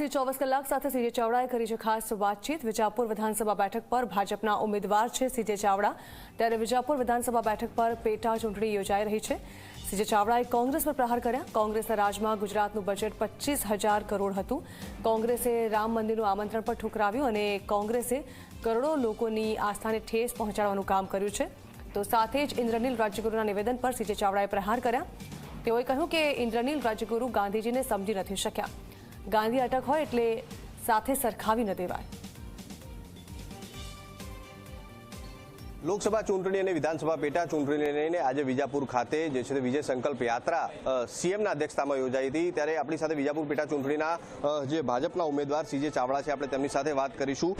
આજથી ચોવીસ કલાક સાથે સીજે ચાવડાએ કરી છે ખાસ વાતચીત. વિજાપુર વિધાનસભા બેઠક પર ભાજપના ઉમેદવાર છે સીજે ચાવડા. ત્યારે વિજાપુર વિધાનસભા બેઠક પર પેટા ચૂંટણી યોજાઈ રહી છે. સીજે ચાવડાએ કોંગ્રેસ પર પ્રહાર કર્યા. કોંગ્રેસના રાજમાં ગુજરાતનું બજેટ પચીસ હજાર કરોડ હતું. કોંગ્રેસે રામ મંદિરનું આમંત્રણ પણ ઠુકરાવ્યું અને કોંગ્રેસે કરોડો લોકોની આસ્થાને ઠેસ પહોંચાડવાનું કામ કર્યું છે. તો સાથે જ ઇન્દ્રનીલ રાજ્યગુરુના નિવેદન પર સીજે ચાવડાએ પ્રહાર કર્યા. તેઓએ કહ્યું કે ઇન્દ્રનીલ રાજ્યગુરુ ગાંધીજીને સમજી નથી શક્યા. ગાંધી અટક હોય એટલે સાથે સરખાવી ન દેવાય. લોકસભા ચૂંટણી અને વિધાનસભા પેટા ચૂંટણીને લઈને આજે વિજાપુર ખાતે જે છે તે વિજય સંકલ્પ યાત્રા સીએમના અધ્યક્ષતામાં યોજાઈ હતી. ત્યારે આપણી સાથે વિજાપુર પેટા ચૂંટણીના જે ભાજપના ઉમેદવાર સીજે ચાવડા છે આપણે તેમની સાથે વાત કરીશું.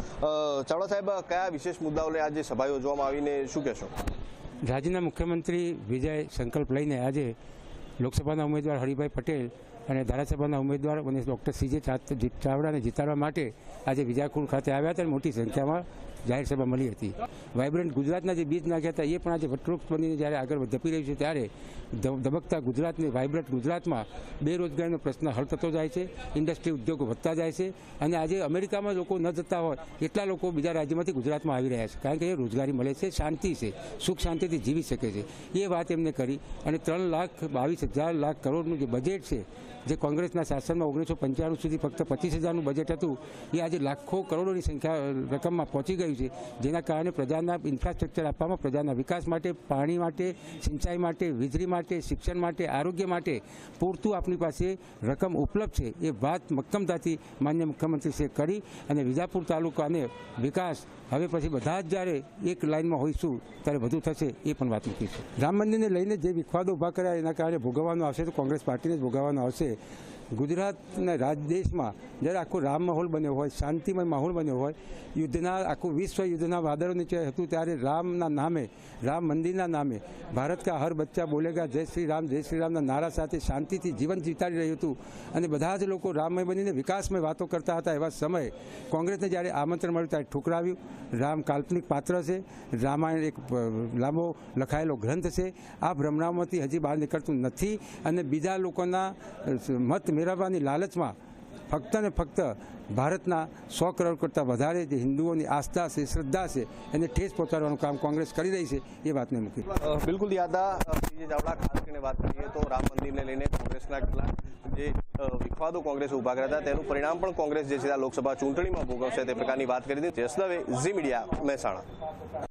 ચાવડા સાહેબ કયા વિશેષ મુદ્દાઓને આજે સભા યોજવામાં આવીને શું કહેશો? રાજ્યના મુખ્યમંત્રી વિજય સંકલ્પ લઈને આજે લોકસભાના ઉમેદવાર હરિભાઈ પટેલ અને ધારાસભાના ઉમેદવાર અને ડૉક્ટર સીજે ચાવડાને જીતાડવા માટે આજે વિજાપુર ખાતે આવ્યા હતા મોટી સંખ્યામાં જાહેર સભા મળી હતી. વાઇબ્રન્ટ ગુજરાતના જે બીજ નાખ્યા હતા, એ પણ આજે વટવૃક્ષ બનીને જ્યારે આગળ ધપી રહ્યું છે, ત્યારે ધબકતા ગુજરાતને વાઇબ્રન્ટ ગુજરાતમાં બેરોજગારીનો પ્રશ્ન હલ થતો જાય છે, ઇન્ડસ્ટ્રી ઉદ્યોગો વધતા જાય છે, અને આજે અમેરિકામાં લોકો ન જતા હોય, એટલા લોકો બીજા રાજ્યમાંથી ગુજરાતમાં આવી રહ્યા છે. કારણ કે એ રોજગારી મળે છે, શાંતિ છે, સુખ શાંતિથી જીવી શકે છે. એ વાત એમને કરી, અને ત્રણ લાખ બાવીસ હજાર લાખ કરોડનું જે બજેટ છે, જે કોંગ્રેસના શાસનમાં ઓગણીસો પંચાણું સુધી ફક્ત પચીસ હજારનું બજેટ હતું, એ આજે લાખો કરોડોની સંખ્યા રકમમાં પહોંચી ગયું છે, જેના કારણે પ્રજાના ઇન્ફ્રાસ્ટ્રક્ચર આપવામાં, પ્રજાના વિકાસ માટે, પાણી માટે, સિંચાઈ માટે, વીજળી માટે, શિક્ષણ માટે, આરોગ્ય માટે પૂરતું આપણી પાસે રકમ ઉપલબ્ધ છે. એ વાત મક્કમતાથી માન્ય મુખ્યમંત્રીશ્રીએ કરી અને વિજાપુર તાલુકાને વિકાસ હવે પછી બધા જ જ્યારે એક લાઇનમાં હોઈશું, ત્યારે વધુ થશે એ પણ વાત મૂકીશું. રામ મંદિરને લઈને જે વિખવાદો ઊભા કર્યા, એના કારણે ભોગવવાનું આવશે, તો કોંગ્રેસ પાર્ટીને જ ભોગવવાનું આવશે. ગુજરાતના રાજ દેશમાં જ્યારે આખો રામ માહોલ બન્યો હોય, શાંતિમય માહોલ બન્યો હોય, યુદ્ધના આખું વિશ્વ યુદ્ધના વાદળો નીચે હતું ત્યારે રામના નામે, રામ મંદિરના નામે ભારત કા હર બચ્ચા બોલેગા, જય શ્રી રામ, જય શ્રી રામના નારા સાથે શાંતિથી જીવન જીતાડી રહ્યું હતું. અને બધા જ લોકો રામમય બનીને વિકાસમય વાતો કરતા હતા એવા સમયે કોંગ્રેસને જ્યારે આમંત્રણ મળ્યું ત્યારે ઠુકરાવ્યું, રામ કાલ્પનિક પાત્ર છે, રામાયણ એક લાંબો લખાયેલો ગ્રંથ છે, આ ભ્રમણામાંથી હજી બહાર નીકળતું નથી. અને બીજા લોકોના મત મેળવવાની લાલચમાં ફક્ત ને ફક્ત ભારતના સો કરોડ કરતાં વધારે જે હિન્દુઓની આસ્થા છે, શ્રદ્ધા છે, એને ઠેસ પહોંચાડવાનું કામ કોંગ્રેસ કરી રહી છે, એ વાતને મૂકી. બિલકુલ યાદ ચાવડા, ખાસ કરીને વાત કરીએ તો રામ મંદિરને લઈને કોંગ્રેસના કેટલાક જે વિખવાદો કોંગ્રેસ ઊભા કર્યા હતા, તેનું પરિણામ પણ કોંગ્રેસ જે છે લોકસભા ચૂંટણીમાં ભોગવશે તે પ્રકારની વાત કરી હતી. જસદવે, ઝી મીડિયા, મહેસાણા.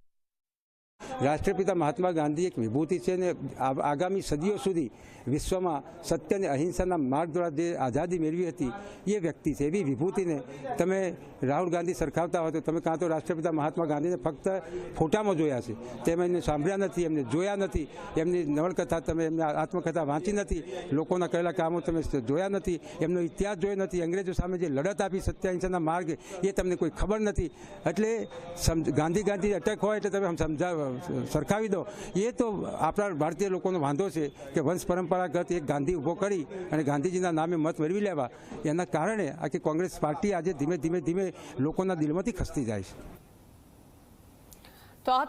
રાષ્ટ્રપિતા મહાત્મા ગાંધી એક વિભૂતિ છે ને આગામી સદીઓ સુધી વિશ્વમાં સત્ય અને અહિંસાના માર્ગ દ્વારા જે આઝાદી મેળવી હતી, એ વ્યક્તિ છે. એવી વિભૂતિને તમે રાહુલ ગાંધી સરખાવતા હોય તો તમે કાં તો રાષ્ટ્રપિતા મહાત્મા ગાંધીને ફક્ત ફોટામાં જોયા છે. તેમ એમને સાંભળ્યા નથી, એમને જોયા નથી, એમની નવલકથા તમે, એમની આત્મકથા વાંચી નથી, લોકોના કરેલા કામો તમે જોયા નથી, એમનો ઇતિહાસ જોયો નથી. અંગ્રેજો સામે જે લડત આપી સત્ય, અહિંસાના માર્ગ, એ તમને કોઈ ખબર નથી. એટલે સમજ- ગાંધી ગાંધી અટક હોય એટલે તમે સમજાવ સરખાવી દો. એ તો આપણા ભારતીય લોકોનો વાંધો છે કે વંશ પરંપરાગત એક ગાંધી ઊભો કરી અને ગાંધીજીના નામે મત મેળવી લેવા. એના કારણે આખી કોંગ્રેસ પાર્ટી આજે ધીમે ધીમે ધીમે લોકોના દિલમાંથી ખસતી જાય છે.